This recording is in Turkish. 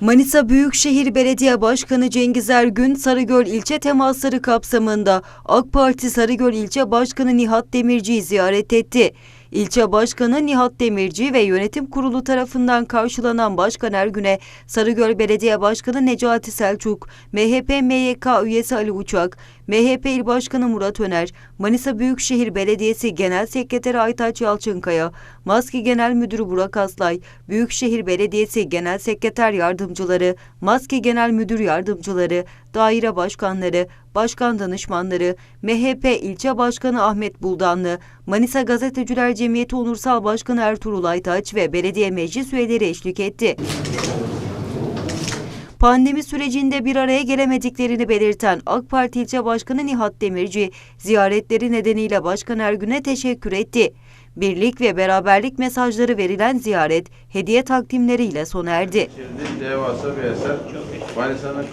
Manisa Büyükşehir Belediye Başkanı Cengiz Ergün, Sarıgöl ilçe temasları kapsamında AK Parti Sarıgöl ilçe başkanı Nihat Demirci'yi ziyaret etti. İlçe Başkanı Nihat Demirci ve yönetim kurulu tarafından karşılanan Başkan Ergün'e Sarıgöl Belediye Başkanı Necati Selçuk, MHP MYK üyesi Ali Uçak, MHP İl Başkanı Murat Öner, Manisa Büyükşehir Belediyesi Genel Sekreteri Aytaç Yalçınkaya, Maski Genel Müdürü Burak Aslay, Büyükşehir Belediyesi Genel Sekreter Yardımcıları, Maski Genel Müdür Yardımcıları, daire başkanları, başkan danışmanları, MHP İlçe Başkanı Ahmet Buldanlı, Manisa Gazeteciler Cemiyeti Onursal Başkanı Ertuğrul Aytaç ve belediye meclis üyeleri eşlik etti. Pandemi sürecinde bir araya gelemediklerini belirten AK Parti İlçe Başkanı Nihat Demirci, ziyaretleri nedeniyle Başkan Ergün'e teşekkür etti. Birlik ve beraberlik mesajları verilen ziyaret, hediye takdimleriyle sona erdi. Devasa bir eser. Manisa'nın